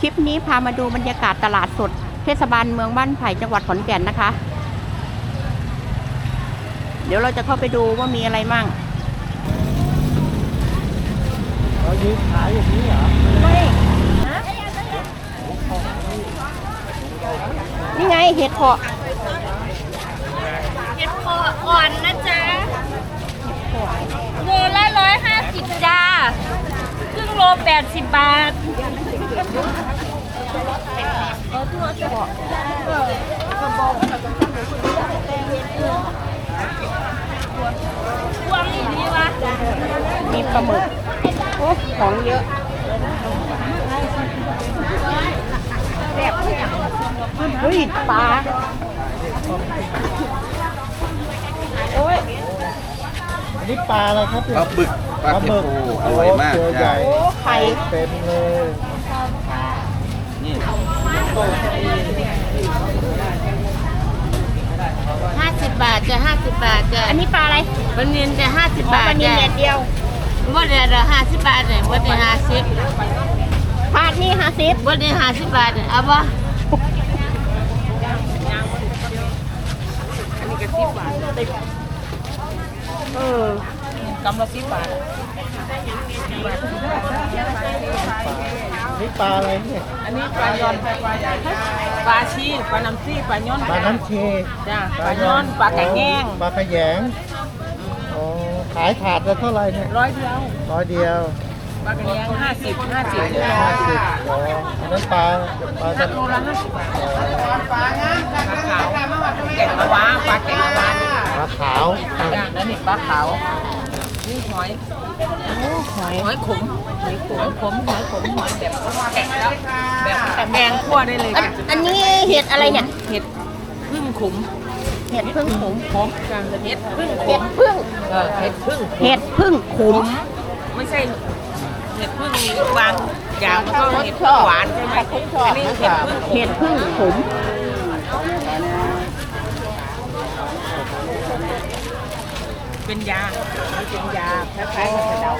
คลิปนี้พามาดูบรรยากาศตลาดสด เทศบาลเมืองบ้านไผ่จังหวัดขอนแก่นนะคะ เดี๋ยวเราจะเข้าไปดูว่ามีอะไรมั่งเขายืนขายอย่างนี้เหรอนี่ไงเห็ดเพาะเห็ดเพาะอ่อนนะจ๊ะโลละร้อยห้าสิบจ้าครึ่งโลแปดสิบบาทพวงนี่ดีวะ มีปลาหมึกโอ้ของเยอะเฮ้ยปลาโอ้ยอันนี้ปลาอะไรครับปลาบึกปลาเทโพอร่อยมากโตัวใหจ้าญ่โอ้ไข่เต็มเลยนี่ ห้าสิบบาทจะห้าสิบบาทจะอันนี้ปลาอะไรวันนี้จะห้าสิบอ๋อบาทปลานิลจ้ะแดดเดียววันนี้จะห้าสิบบาทเลยวันนี้ห้าสิบถาดนี่ห้าสิบวันนี้ห้าสิบบาทเนี่ยเอาปะเออ นี่ปลาอะไรเนี่ย อันนี้ปลายอนปลาปลาชีปลาน้ำซี่ปลาย้อนปลาน้ำเชจ้าปลาย้อนปลากระแงงปลากระแยงอ๋อขายถาดละเท่าไหร่เนี่ยร้อยเดียวร้อยเดียวปลากระแงงห้าสิบห้าสิบห้าสิบอ๋ออันนั้นปลาปลาสักโลละห้าสิบบาทปลาขาวแกงมะว้าปลาแกงมะว้าปลาขาวจ้าแล้วนี่ปลาขาวนี่หอย หอยหอยขมหอยขมขมหอยขมหอยแบบแกะแล้วแบบแกงคั่วได้เลยอันจ้ะอันนี้เห็ดอะไรเนี่ย เห็ดพึ่งขมเห็ดพึ่งขมขมจ้าเห็ดพึ่งขเห็มดพึ่งเออเห็ดพึ่งขมเห็ดพึ่งขม ไม่ใช่เห็ดพึ่งมีบางอย่างมันก็เห็ดพึ่งหวานใช่ไหมอันนี้เห็ดพึ่งเห็ดพึ่งขม เป็นยาเป็นยาคล้ายๆกับกระเดา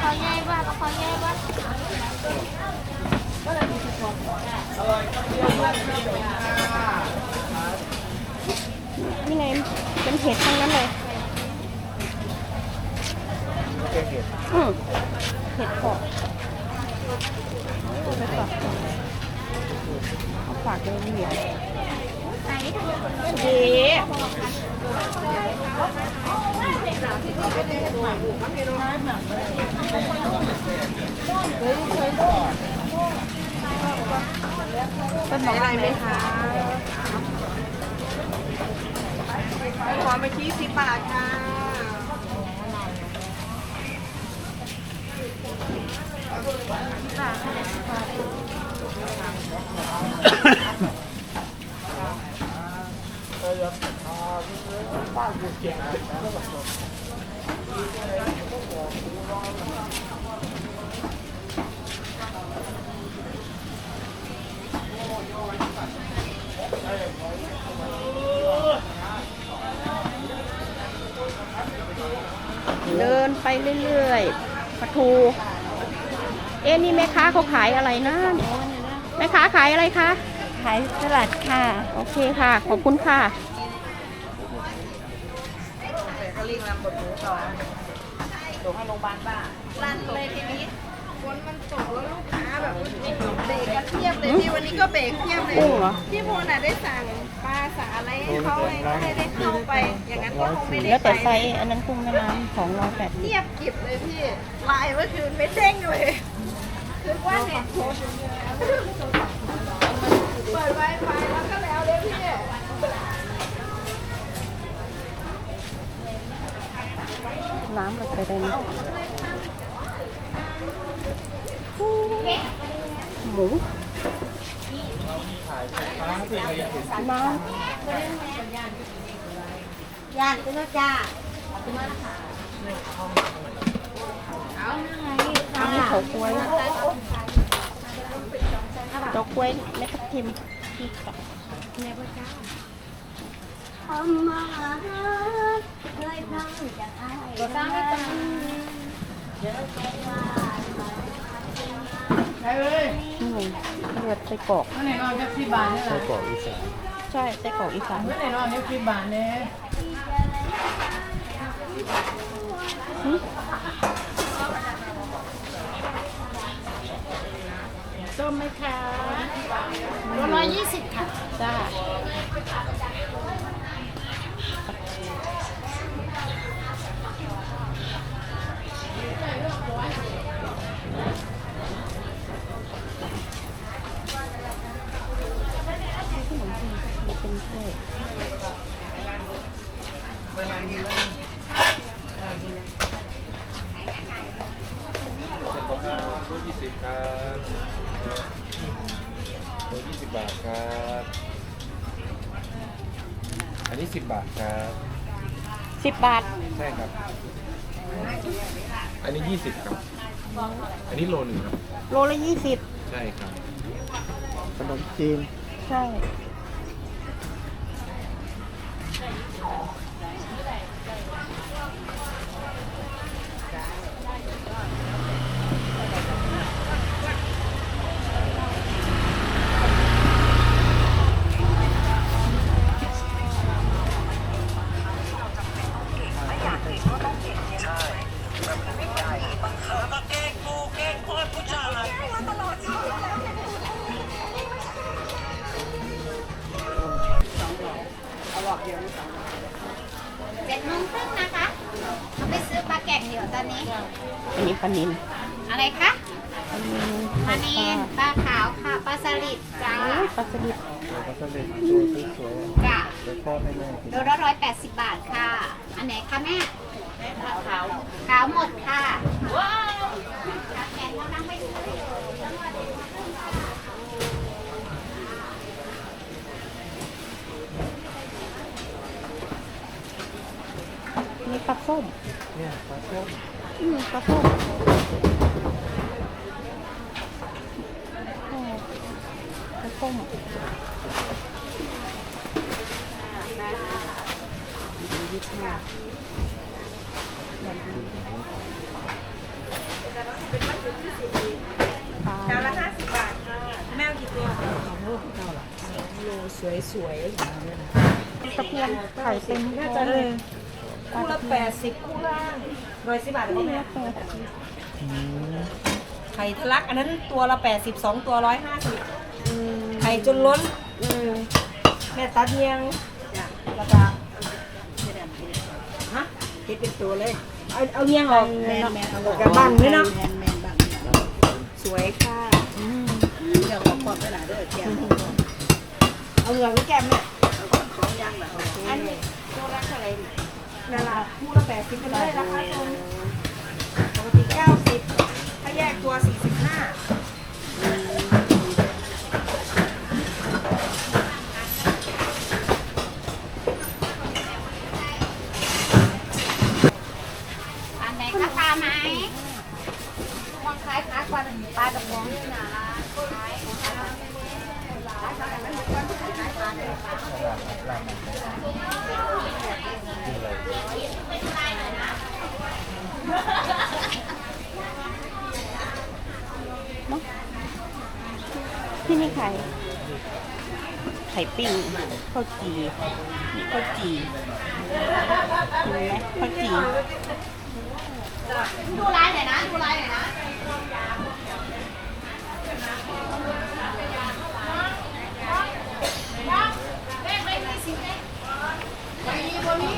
ขอใหญ่บ้าขอใหญ่บ้านี่ไงเป็นเห็ดทั้งนั้นเลยอืมเห็ดเพาะเอาไปฝากเอาฝากเลยนี่เหร อดีต้นอะไรไหมคะขอไปชี้สิบบาทค่ะ เดินไปเรื่อยๆปลาทู เอ๊ะนี่แม่ค้าเขาขายอะไรนะแม่ค้าขายอะไรคะ ขายสลัดค่ะ โอเคค่ะ ขอบคุณค่ะ ลั่นเลยทีนี้ฝนมันตกแล้วลูกค้าแบบเบรกกันเทียบเลยพี่วันนี้ก็เบรกเทียบเลยกุ้งเหรอพี่พลน่ะได้สั่งปลาสาอะไรให้เขาไงก็เลยได้เข้าไป อย่างนั้นก็คงไม่ได้แล้วแต่ไปไซส์อันนั้นกุ้งแม่น้ำสองร้อยแปดสิบเทียบกิบเลยพี่ไลน์เมื่อคืนไม่เด้งเลยคือว่าเน็ตโคตรเปิดไวไฟ น้ำมันไปได้ไหมหมูน้ย่างก็จ้าำอันนี้เขากล้วยเจ้ากล้วยเม็ดทับทิมที่กับ ทำมาเลยพังจากไอ้ก็ตั้งให้ตังนี่ไงงเลือดไส้กรอกเมื่อไหร่นอนแค่ที่บานเนี่ยไส้กรอกอีสานใช่ไส้กรอกอีสานเมื่อไหร่นอนแค่ที่บานเนี่ยส้มไหมคะร้อยยี่สิบค่ะจ้า บบาท ใช่ครับ อันนี้ยี่สิบครับ อันนี้โลหนึ่งครับ โลละยี่สิบใช่ครับ ขนมจีน ใช่ เจ็ดโมงครึ่งนะคะเราไปซื้อปลาแกะเดี๋ยวตอนนี้ อันนี้ปลานินอะไรคะปลานินปลาเนนปลาขาวค่ะปลาสลิดจ้าโอ้ยปลาสลิดแล้วก็เล็ดตัวสวยจ้าๆแล้วก็ให้แม่กินโลละร้อยแปดสิบบาทค่ะ อันไหนคะแม่ขาวขาวหมดค่ะว้าวแกะเรานั่งไม่ซื้อ นี่ปลาส้ม เนี่ยปลาส้ม อืมปลาส้มโอ้ปลาส้มปลา จานละห้าสิบบาทค่ะแมวกี่ตัว สวยสวย ตะเพียนไข่เต็ม น่าจะเลยคู่ละแปดสิบคู่ล่างร้อยสิบบาทนี่ได้ไหมนะแปดสิบไข่ทะลักอันนั้นตัวละแปดสิบสองตัวร้อยห้าสิบไข่จนล้นแม่ตัดเนียงแล้วก็ฮะคิดเป็นตัวเลย เอาเอาเนียงออกเนาะกระบังเลยเนาะสวยค่ะเดี๋ยวขอขอบไปหลายด้วยแกเอาเหงือกหรือแก้มเนี่ยอันนี้โลละเท่าไหร่นั่ นละคู่ละแปดสิบไปเลยราคาตรงปกติเก้าสิบถ้าแยกตัวสี่สิบห้าอันไหนคะปลาไหมวางขายขายกว่าปลากระป๋องนี่นะขายขาย ที่นี่ไข่ไข่ปิ้งข้าวจีนี่ข้าวจีเห็นไหมข้าวจี ดูลายหน่อยนะ ดูลายหน่อยนะ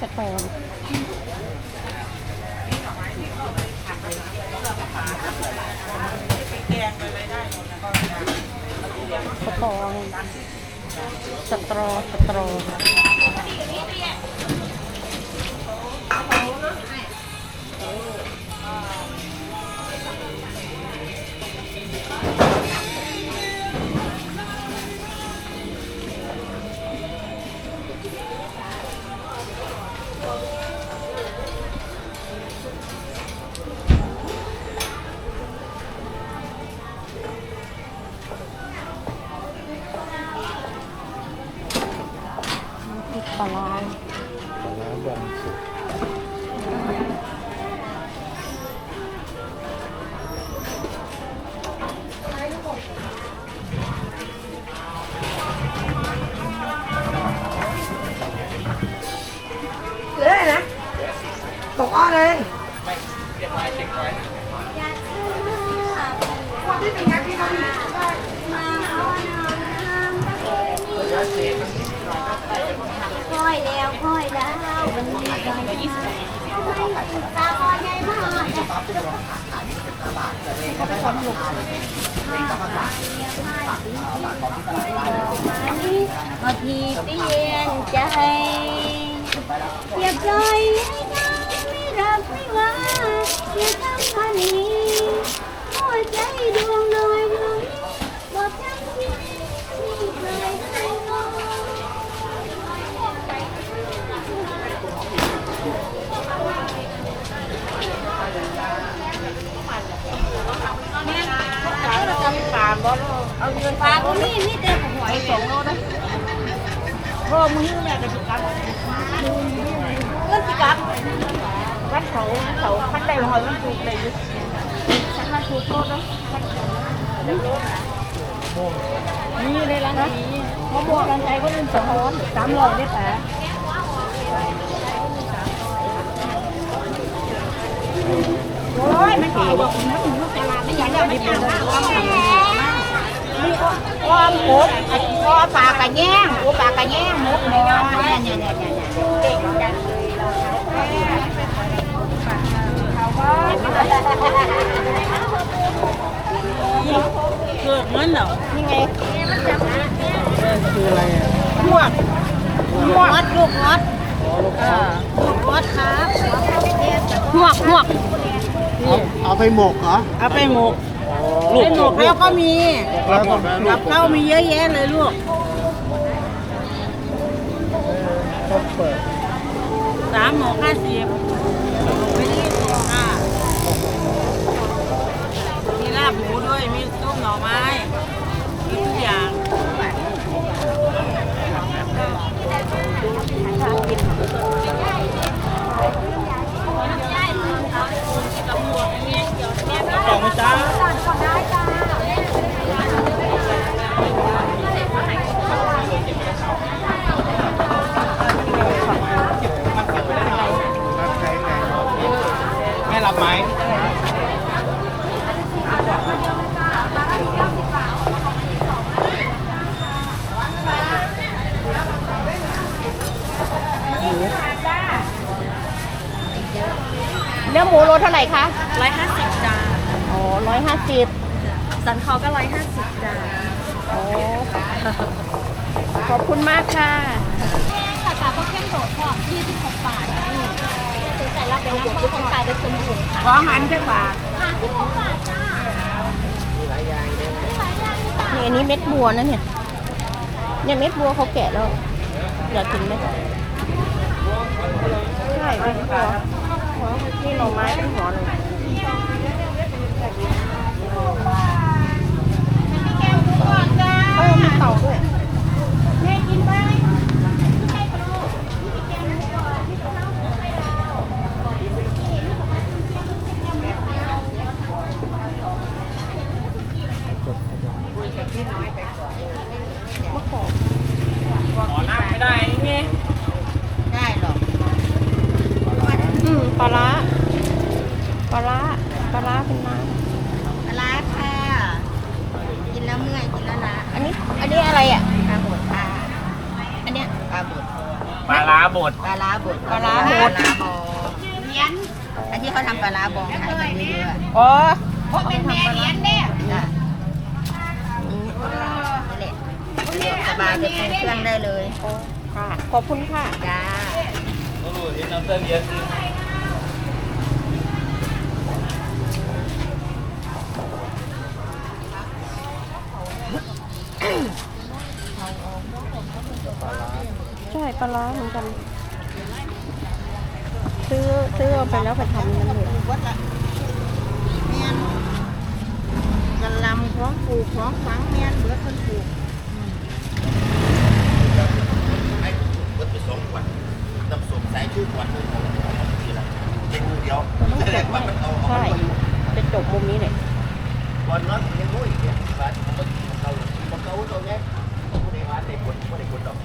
สตอนสตอสตรอสตรอป บางทีเปลี่ยนใจเสียใจให้เขาไม่รักไม่ว่าอย่าทำพันนี้หัวใจดวงน้อยน้อยบอกฉันสินี่เคยให้ น้อาเงินปลาก็มีมีแต่หอยสองโลนะพ่อมือแม่ก็สิกลับเงินสิกับวัดเขาเขาพันได้หอยมันถูกเลยฉันมาถูกโลนะนี่เลยละนะมะม่วงกันใจก็เลืมสะท้อนสามร้อยได้แต่โอ้ยมันเก๋บอกมันถึงตลาดไม่อยากได้ดิบเล ยอ้อมหมกอ้อปลากระแยงโอ้ปลากระแยงหมกเนี่ยเนี่ยเนี่ยเนี่ยเนี่ยเก่งจังเลยเกิดเงินเหรอนี่ไงคืออะไรอะหมวดหมวดลูกมดเออลูกมดครับหวกหวกเอาเอาไปหมกเหรอ เอาไปหมก ลูกไปหมกแล้วก็มีแล้วก็กับข้าวมีเยอะแยะเลยลูกต้องเปิดสามหมกห้าสิบไม่ได้ค่ะมีลาบหมูด้วย มีต้มหน่อไม้ มีทุกอย่าง กล่องไหมจ้า แม่รับไหม เนื้อหมูโลเท่าไหร่คะร้อยห้าสิบจานอ๋อร้อยห้าสิบสันคอก็ร้อยห้าสิบจานอ๋อขอบคุณมากค่ะราคาก็เข้มโดดพอ26บาท ซื้อแต่ละเป็นละคนขายไปจนถึงขอหันแค่บาท56บาทจ้านี่อันนี้เม็ดบัวนะเนี่ย เนี่ยเม็ดบัวเขาแกะแล้วอยากกินไหมใช่เม็ดบัวนี่หน่อไม้เป็นหัวเลยเออมีเต่าด้วยแม่กิน ไหมได้ไงได้หรอกอืมปลาร้าปลาร้าปลาร้าเป็นน้ปลาร้าค่ะ กินแล้วเมื่อย กินแล้วล้าำอันนี้ อันนี้อะไรอะ ปลาบดค่ะอันเนี้ย ปลาบดปลาร้าบดปลาร้าบดปลาร้าบด ปลาร้าบองเลี้ยนอันที่เขาทำปลาร้าบองขายกันเยอะอ๋อเพราะเป็นแม่เลี้ยนี่ยจ้ะนี่แหละ สบายจะปรุงเครื่องได้เลยค่ะ ขอบคุณค่ะ จ้าใช่ปลาร้าเหมือนกัน ซื้อซื้อเอาไปแล้วไปทำนั่นเลยวัดละเมียนกันลำของปลูกของฝังเมียนเบิดคนปลูก สองขวดน้ำส้มสายชูขวดหนึงองของทีละเมนูเดียวแสดงว่ามันเอาเอาปอนจะจบมุมนี้เนี่ยก่อนนอนผมยังรู้อีกเนี่ยบ้านมก็กินของเขาของเขาตัวเนี้ยผมไม่ได้หวานได้ผลไม่ได้ผลดอก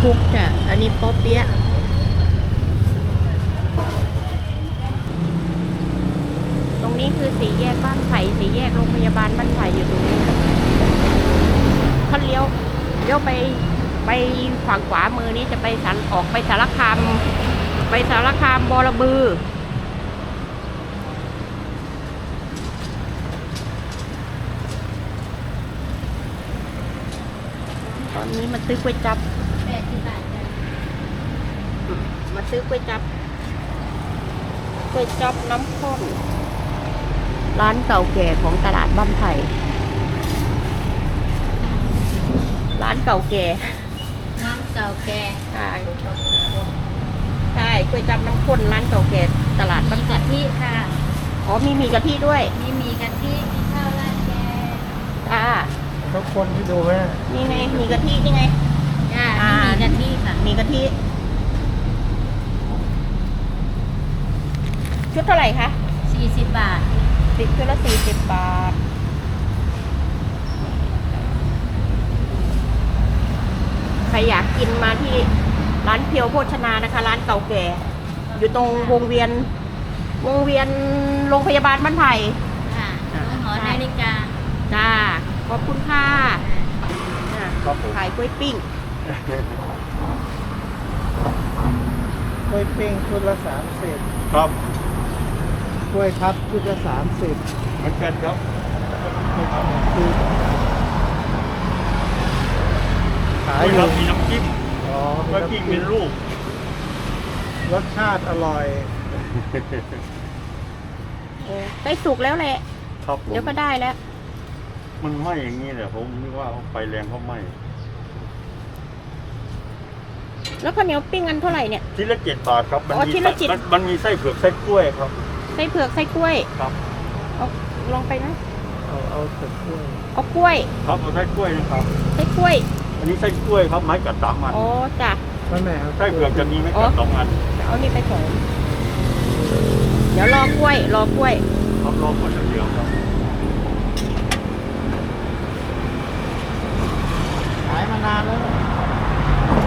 คุกจ้ะอันนี้ป๊อปเปี๊ยะตรงนี้คือสีแยกบ้านไผ่สีแยกโรงพยาบาลบ้านไผ่อยู่ตรงนี้ถ้าเลี้ยวเลี้ยวไปไปฝั่งขวามือนี้จะไปสันออกไปสารคาม ไปสารคามบอระบือตอนนี้มาซื้อก๋วยจับ แปดสิบบาทจ้ะมาซื้อก๋วยจับก๋วยจับน้ำข้นร้านเก่าแก่ของตลาดบ้านไผ่ร้านเก่าแก่น้ำเก่าแก่ใช่ใช่ก๋วยจับน้ำข้นร้านเก่าแก่ตลาดบ้านมีไผ่กะทิค่ะอ๋อมีหมีกะทิด้วย มีหมีกะทิมีข้าวราดแกงอ่าทุกคนที่ดูแม่นี่ไงหมีกะทินี่ไง จ้าอ่ามีหมีกะทิค่ะหมีกะทิชุดเท่าไหร่คะสี่สิบบาท สิบชุดละสี่สิบบาท ใครอยากกินมาที่ร้านเพียวโภชนานะคะ ร้านเก่าแก่ อยู่ตรงวงเวียน วงเวียนโรงพยาบาลบ้านไผ่ ค่ะอ่าหอนาฬิกาจ้า ขอบคุณค่ะ อะครับผมขายกล้วยปิ้ง กล้วยปิ้งชุดละสามสิบครับกล้วยทับชุดละสามสิบเหมือนกันครับคือขายไม่อครัยู่บมีน้ำจิ้มอ๋อก็กิ้งเป็นลูกรสชาติอร่อยใกล้สุกแล้วแหละ ครับผมเดี๋ยวก็ได้แล้ว มันไหม้อย่างนี้แหละผมนึกว่าไฟแรงเขาไหม้ แล้วข้าวเหนียวปิ้งอันเท่าไหร่เนี่ยทีละเจ็ดบาทครับ มัอ๋อมีทีละเจ็ด มันมันมีไส้เผือกไส้กล้วยครับ ไส้เผือกไส้กล้วยครับ เอาลองไปนะเอาเอาแต่กล้วยเอากล้วยครับเอาไส้กล้วยนะครับ ไส้กล้วยอันนี้ไส้กล้วยครับไม้กัดสามอันอ๋อจ้ะไม่แม่เอาไส้เผือกจะมีไม้กัดสองอันเอานี่ไปส่งเดี๋ยวรอกล้วย รอกล้วย ครับรอคนเดียวครับขายมานานแล้ว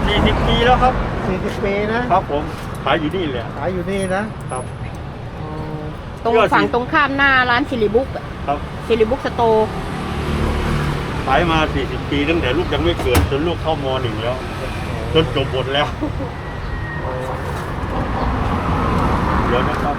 สี่สิบปีแล้วครับสี่สิบปีนะ ครับผมขายอยู่นี่แหละขายอยู่นี่นะครับ อ๋อตรงเชื่อสิฝั่งตรงข้ามหน้าร้านซิลิบุ๊กอะครับซิลิบุ๊กสโตร์ขายมา 40 ปีตั้งแต่ลูกยังไม่เกิดจนลูกเข้ามหนึ่งแล้วจนจบบทแล้วเดี๋ยวนะครับ